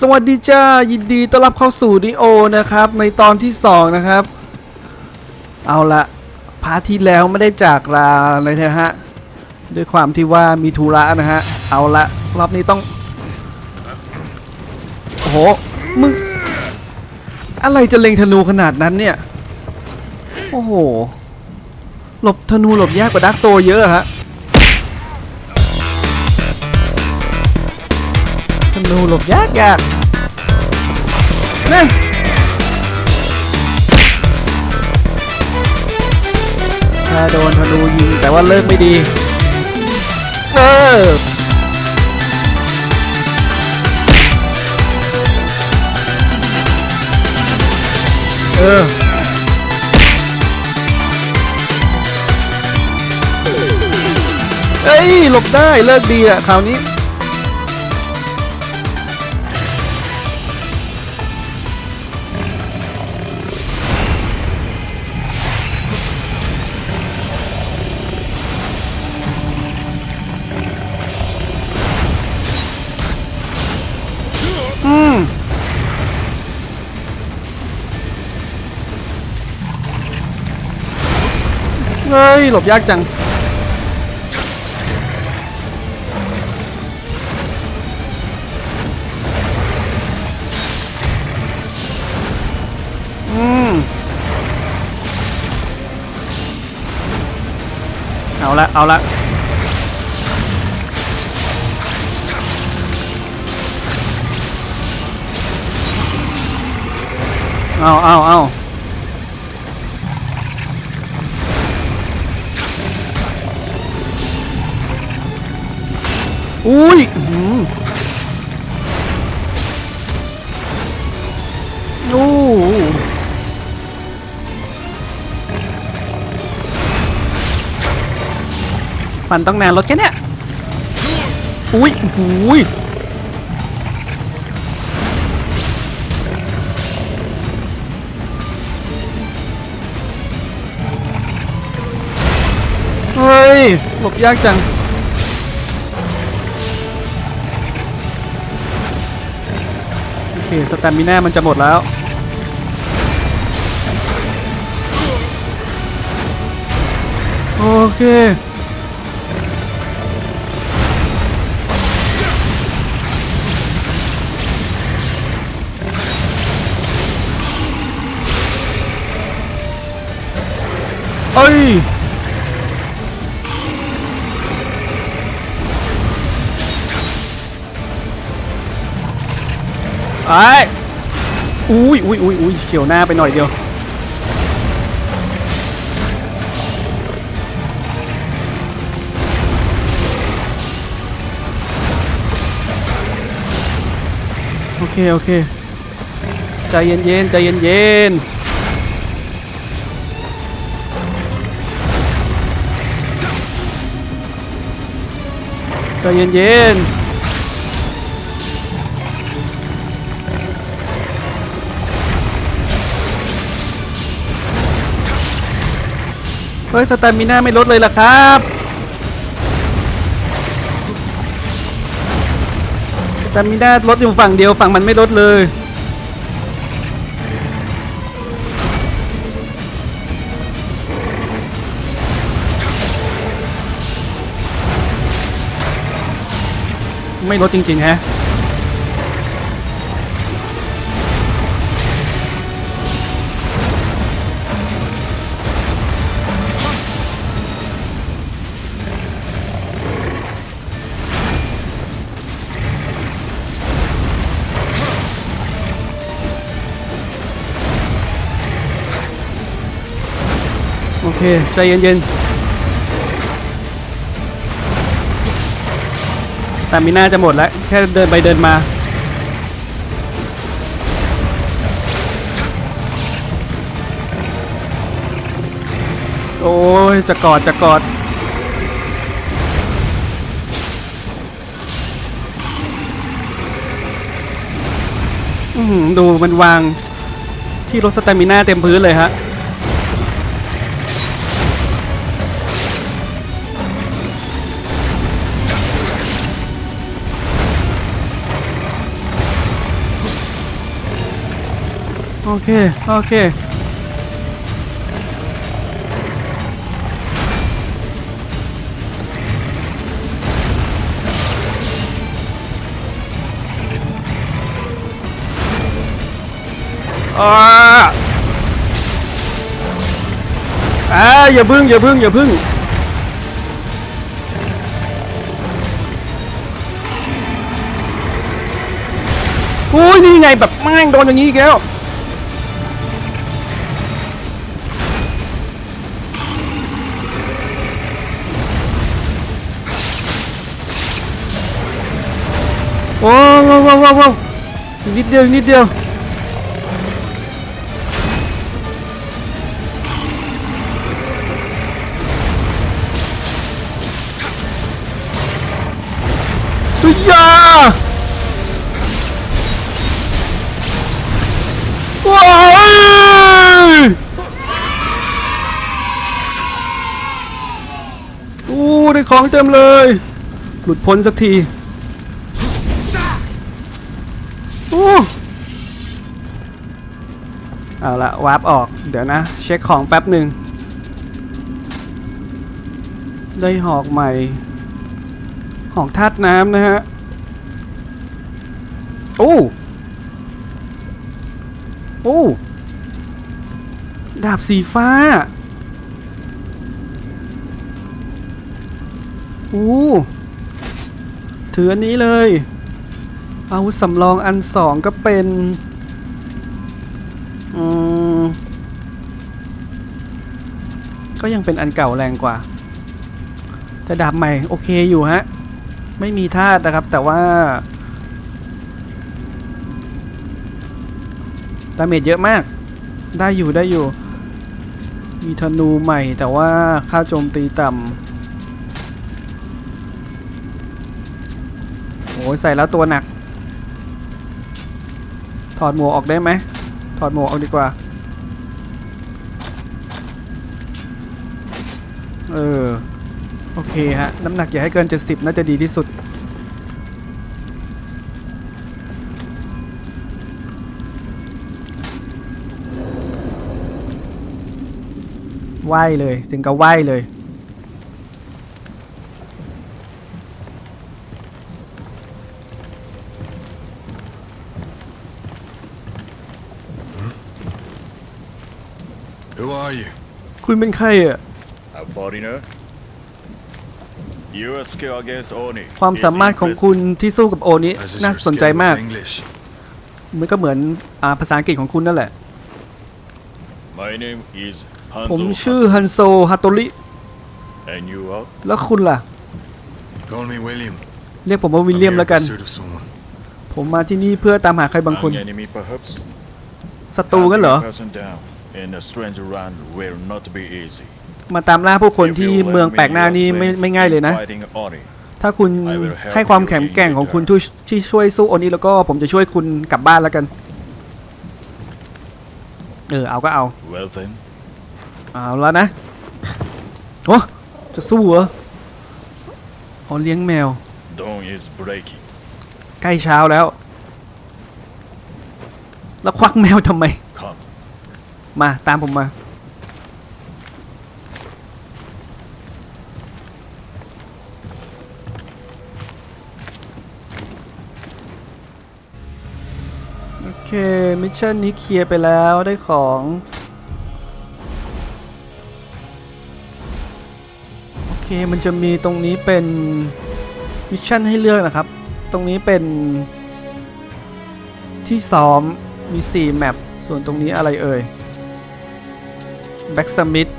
สวัสดีจ้า ยินดีต้อนรับเข้าสู่ดิโอนะครับ ในตอนที่ 2 นะครับ เอาละพาร์ทที่แล้วไม่ได้จากลาเลยนะฮะ ด้วยความที่ว่ามีธุระนะฮะ เอาละรอบนี้ต้อง โอ้โห มึง อะไรจะเล็งธนูขนาดนั้นเนี่ย โอ้โห หลบธนูหลบยากกว่าดักโซเยอะอะฮะ ธนูหลบยากยากนั่นถ้าโดนธนูยิงแต่ว่าเลิกไม่ดี เออเออเอ้ยหลบได้เลิกดีอะคราวนี้ หลบยากจัง อืม เอาละ เอาละเอาเอาเอา อุ้ยอื้อหือโอ้ฟันต้องนานรถแค่เนี้ยอุ้ยอุ้ยเฮ้ยหลบยากจัง สแตมมิน่ามันจะหมดแล้วโอเคเอ้ย ไอ้อุ้ยอุ้ยอุ้ยอุ้ยเขียวหน้าไปหน่อยเดียว โอเค โอเค ใจเย็นเย็นใจเย็นเย็นใจเย็นเย็น เฮ้ยสแตมิน่าไม่ลดเลยล่ะครับสแตมิน่าลดอยู่ฝั่งเดียวฝั่งมันไม่ลดเลย ไม่ลดจริงๆฮะ ใจเย็นๆแต่มีน่าจะหมดแล้ว แค่เดินไปเดินมาโอ้ย จะกอด จะกอด อือหือดูมันวางที่รถสเตมิน่าเต็มพื้นเลยฮะ โอเค โอเค อ่าอ่าอย่าพึ่ง อย่าพึ่ง อย่าพึ่งโอ้ยนี่ไงแบบแม่งโดนอย่างนี้อีกแล้ว โอ้โหโว้โว้โว้อีกนิดเดียวนิดเดียวสุดยอดว้าวโอ้ได้ของเต็มเลย หลุดพ้นสักที เอาละวาร์ปออก เดี๋ยวนะ เช็คของแป๊บหนึ่ง ได้หอกใหม่ หอกธาตุน้ำนะฮะ โอ้ โอ้ ดาบสีฟ้า โอ้ถืออันนี้เลย อาวุธสำรองอันสองก็เป็นอืมก็ยังเป็นอันเก่าแรงกว่า แต่ดาบใหม่โอเคอยู่ฮะ ไม่มีธาตุนะครับแต่ว่าดาเมจเยอะมาก ได้อยู่ได้อยู่ มีธนูใหม่แต่ว่าค่าโจมตีต่ำโอ้ยใส่แล้วตัวหนัก ถอดหมวกออกได้ไหมถอดหมวกออกดีกว่า เออ โอเคฮะ น้ำหนักอย่าให้เกิน 70 น่าจะดีที่สุด ไหวเลย ถึงกับไหวเลย Who are you? คุณเป็นใครอะ A foreigner? Your skill against Oni. ความสามารถของคุณที่สู้กับโอนี้ As is น่า your สนใจ skill มาก with English. มันก็เหมือนอ่าภาษาอังกฤษของคุณนั่นแหละ My name is ผม Hanzo ชื่อฮันโซฮัตโตริ and you are? แล้วคุณล่ะ Call me William. เรียกผมว่าวิล I'm เลียม here แล้ว in กัน pursuit of someone. ผมมาที่นี่เพื่อตามหาใครบางคน An enemy perhaps? ศัตรูกันเหรอ Hunting a person down in a strange land will not be easy. มาตามล่าผู้คน If ที่ you let เมือง me แปลกหน้า your นี่ไม่ strength ไม่ง่ายเลยนะ in fighting Oni, ถ้าคุณ I will help ให้ความ you แข็ง in แกร่งของคุณ return. ที่ที่ช่วยสู้โอนี้แล้วก็ผมจะช่วยคุณกลับบ้านแล้วกัน เออเอาก็เอา Well then, เอาแล้วนะโอ้จะสู้เหรออ๋อเลี้ยงแมว dawn is breaking. ใกล้เช้าแล้ว แล้วควักแมวทำไม Come. มาตามผมมา โอเค มิชชั่นนี้เคลียร์ไปแล้วได้ของโอเคมันจะมีตรงนี้เป็นมิชชั่นให้เลือกนะครับ ตรงนี้เป็นที่ซ้อมมี 4 แมป ส่วนตรงนี้อะไรเอ่ย แบ็กสมิธ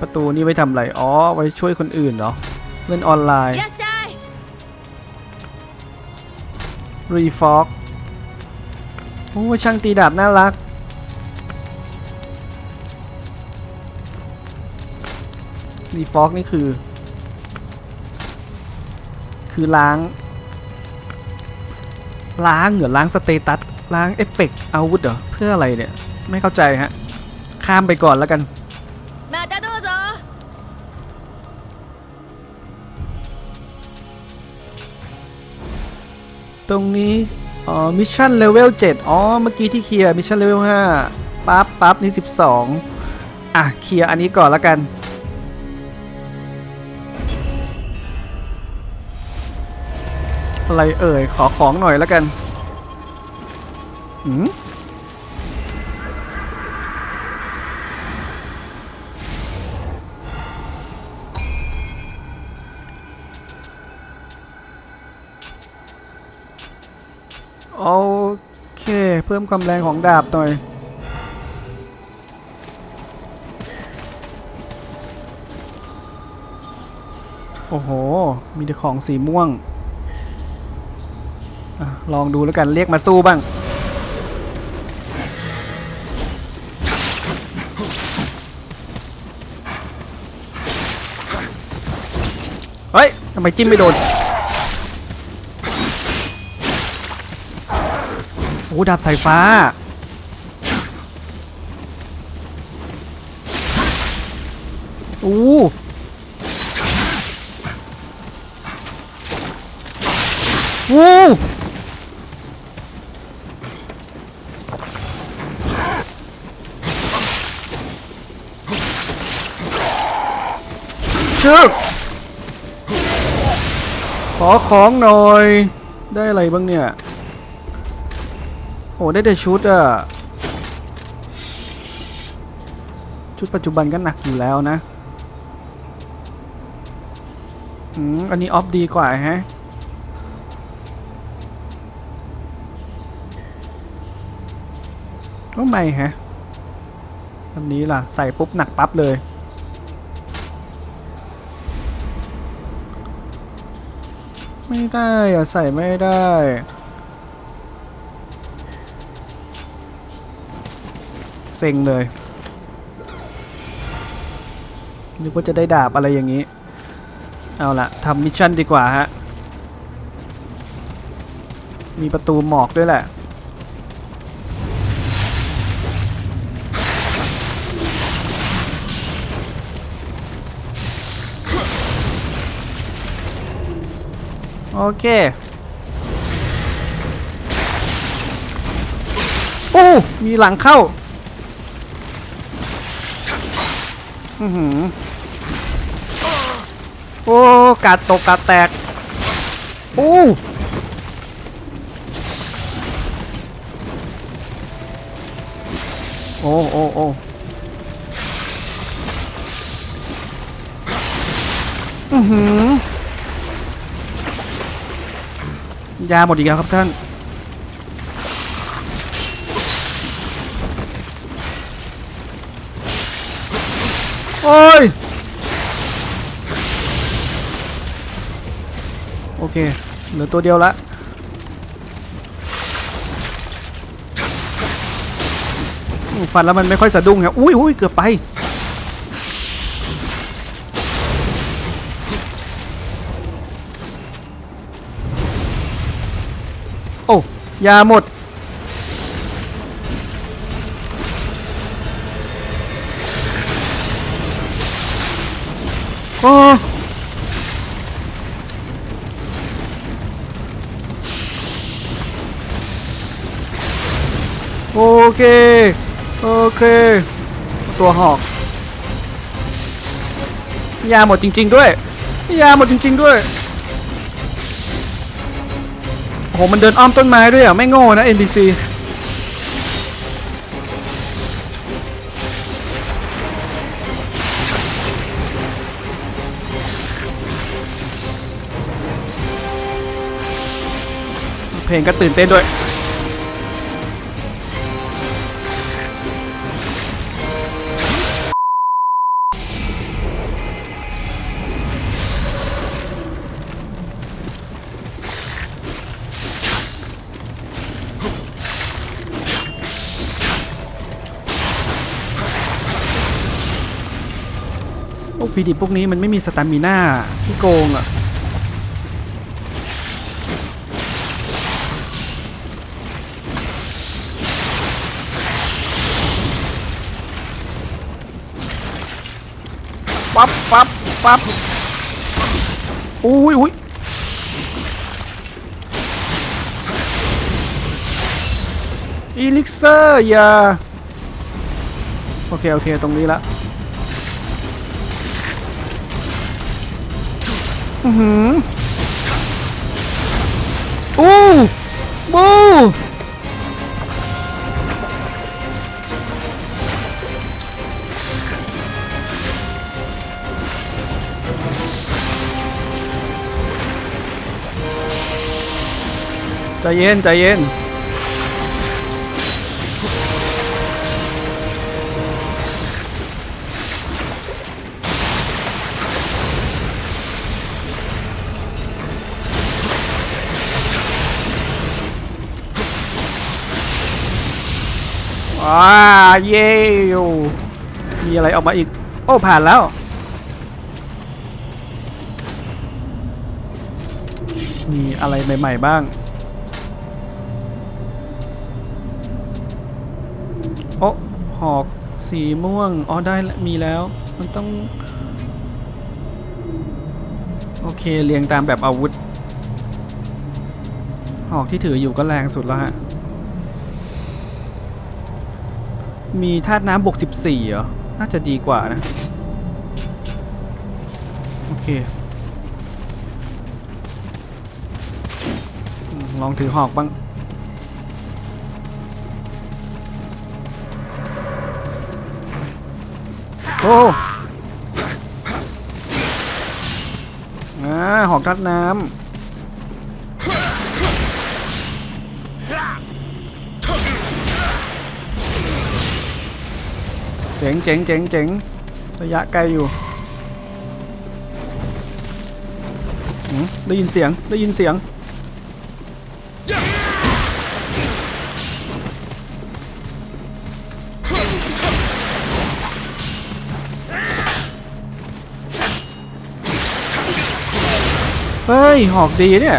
ประตูนี่ไว้ทำไร อ๋อ ไว้ช่วยคนอื่นเนาะเล่นออนไลน์รีฟอกโอ้ช่างตีดาบน่ารัก รีฟอกนี่คือ คือล้าง ล้างเหรอล้างสเตตัส ล้างเอฟเฟกต์อาวุธเหรอ เพื่ออะไรเนี่ย ไม่เข้าใจฮะ ข้ามไปก่อนแล้วกัน ตรงนี้ อ๋อ มิชชั่นเลเวล7อ๋อ เมื่อกี้ที่เคลียร์ มิชชั่นเลเวล5ปั๊บปั๊บนี่ 12 อะ เคลียร์อันนี้ก่อนแล้วกันอะไรเอ่ย ขอของหน่อยแล้วกัน อืม โอเค เพิ่มความแรงของดาบหน่อย โอ้โห มีแต่ของสีม่วงอลองดูแล้วกันเรียกมาสู้บ้าง เฮ้ยทำไมจิ้มไม่โดน ดาบสายฟ้า อู้วู้ชึกขอของหน่อย ได้อะไรบ้างเนี่ย โอ้ได้แต่ชุดอะชุดปัจจุบันก็หนักอยู่แล้วนะอืมอันนี้ออฟดีกว่าฮะก็ไมฮะอันนี้ล่ะ ใส่ปุ๊บหนักปั๊บเลย ไม่ได้อะใส่ไม่ได้ ซ็งเลยนึกว่าจะได้ดาบอะไรอย่างนี้ เอาละทำมิชชั่นดีกว่าฮะ มีประตูหมอกด้วยแหละ โอเคโอ้มีหลังเข้า อือหือโอ้กาดตกกาดแตกโอ้โอ้โอ้โอ้อือหือยาหมดอีกแล้วครับท่าน โอ้ย โอเค เหลือตัวเดียวละฟันแล้วมันไม่ค่อยสะดุ้งครับอุ้ยอุ้ยเกือบไป โอ้ยาหมด โอ้โอเค โอเค ตัวหอก ยาหมดจริง ๆ ด้วย ยาหมดจริง ๆ ด้วย โอ้โห มันเดินอ้อมต้นไม้ด้วยอะ ไม่โง่นะ NPC ลงก็ตื่นเต้นด้วยพวกพีดิพวกนี้มันไม่มีสตามิน่าขี้โกงอะ ปั๊บปั๊บอุ้ยอุ้ยอีลิกเซอร์อย่าโอเค โอเค ตรงนี้ละอือหืออู้บู ใจเย็นใจเย็นว้าเย้มีอะไรออกมาอีก โอ้ผ่านแล้วมีอะไรใหม่ ๆ บ้าง โอ้หอกสีม่วง อ๋อ ได้ล้วมีแล้ว มันต้อง โอเค เรียงตามแบบอาวุธ หอกที่ถืออยู่ก็แรงสุดแล้วฮะ มีธาตุน้ำบวก 14 เหรอ น่าจะดีกว่านะ โอเค ลองถือหอกบ้าง โอ้อาหอกธาตุน้ำ เจ๋งเจ๋งเจ๋งเจ๋งระยะไกลอยู่ ได้ยินเสียง ได้ยินเสียง ย หอกดีเนี่ย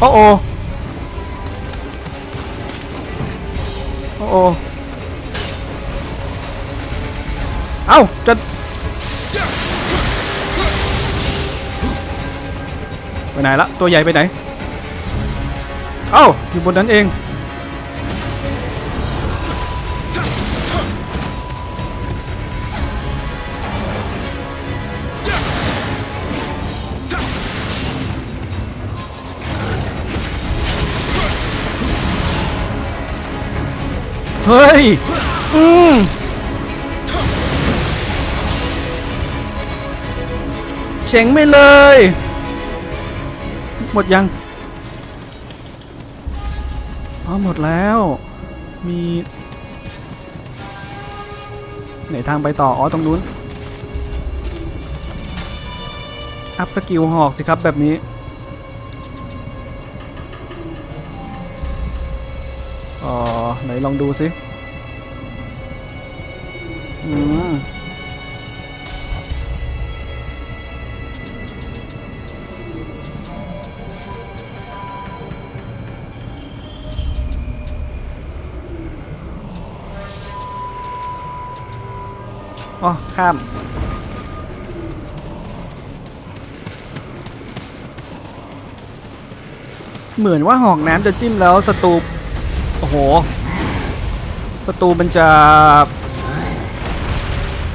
โอ้โอโอ้โอเอ้า จะไปไหนละ ตัวใหญ่ไปไหน เอ้า อยู่บนนั้นเอง เฮ้ย อืมเจ๋งไม่เลย หมดยัง อ๋อ หมดแล้ว มี ไหนทางไปต่อ อ๋อ ตรงนู้น อัพสกิลหอกสิครับแบบนี้ ไหนลองดูสิอืมอ๋อ ข้ามเหมือนว่าหอกน้ำจะจิ้มแล้วศัตรูโอ้โห ศัตรูมันจะ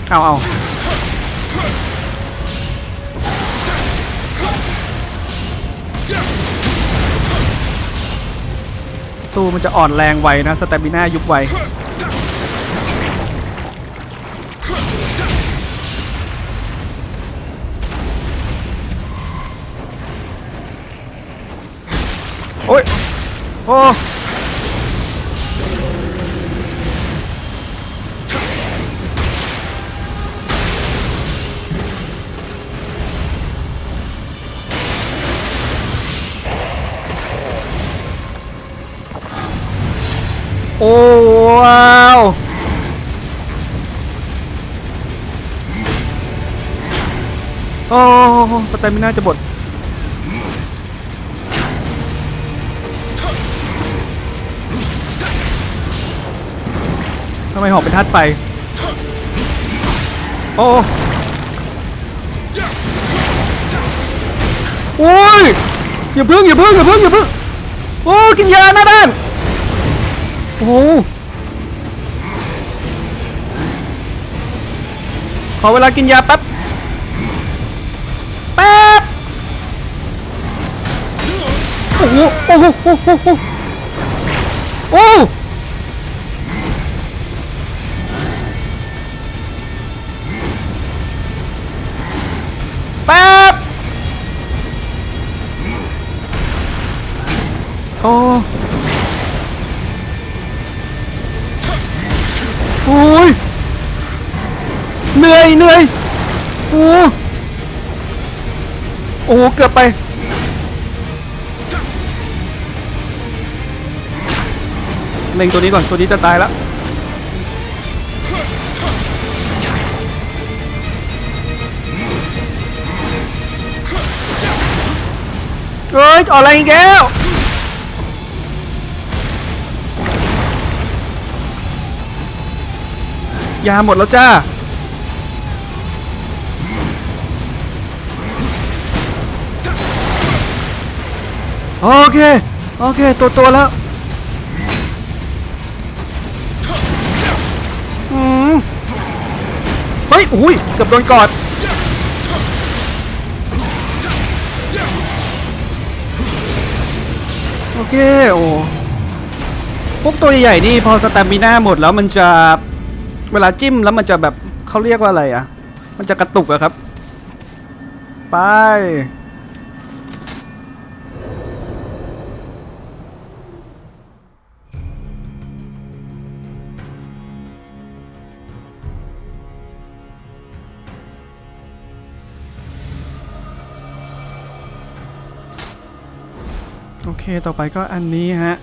เอาเอาตูมันจะอ่อนแรงไวนะสเตมิน่ายุบไวโอ้ยโอ้ โอ้ว้าวโอ้สเตมิน่าจะบดทำไมหอกเป็นธาตุไฟโอ้โอ้ยอย่าพึ่งอย่าพึ่งอย่าพึ่งอย่าพึ่งโอ้กินยาหน้าด้าน โอ้โหขอเวลากินยาแป๊บแป๊บโอ้โหโอ้โหโอ้โหโอ้โห เกือบไป เล็งตัวนี้ก่อน ตัวนี้จะตายแล้ว เฮ้ยออกอะไรอีกแล้วยาหมดแล้วจ้า โอเค โอเค ตัวตัวแล้วอืมเฮ้ยอุ้ยเกือบโดนกอดโอเค โอ้พวกตัวใหญ่ๆนี่พอสแตมิน่าหมดแล้วมันจะเวลาจิ้มแล้วมันจะแบบเขาเรียกว่าอะไรอะ มันจะกระตุกอะครับ ไป ต่อไปก็อันนี้ฮะ